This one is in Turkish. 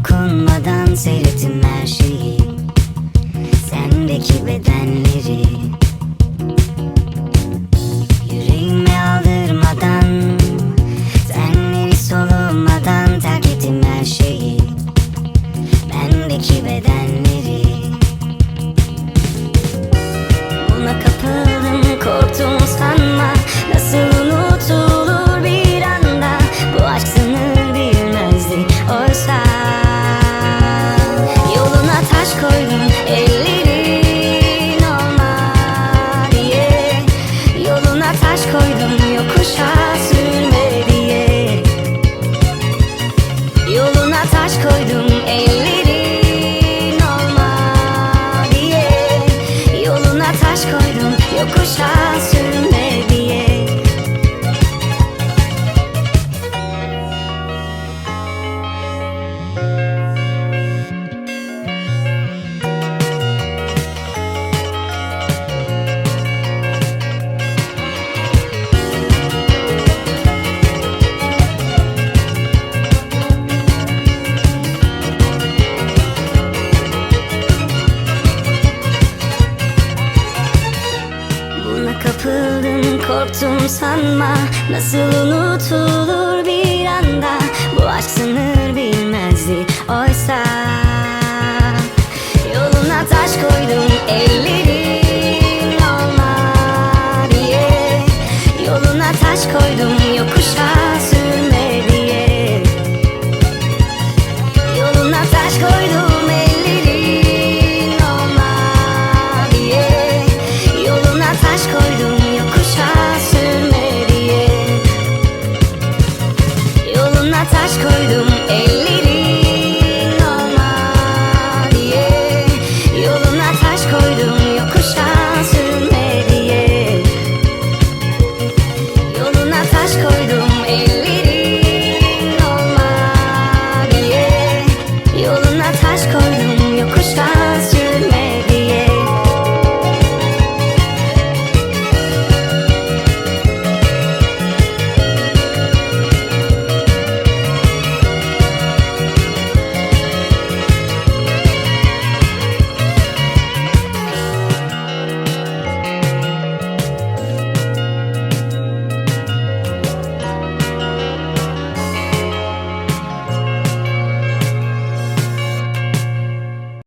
dokunmadan seyrettim her şeyi. Sendeki bedenleri Kapıldım korktum sanma. Nasıl unutulur bir anda? Bu aşk sınır bilmezdi oysa. Yoluna taş koydum ellerin olma diye Yoluna taş koydum yok taş koydum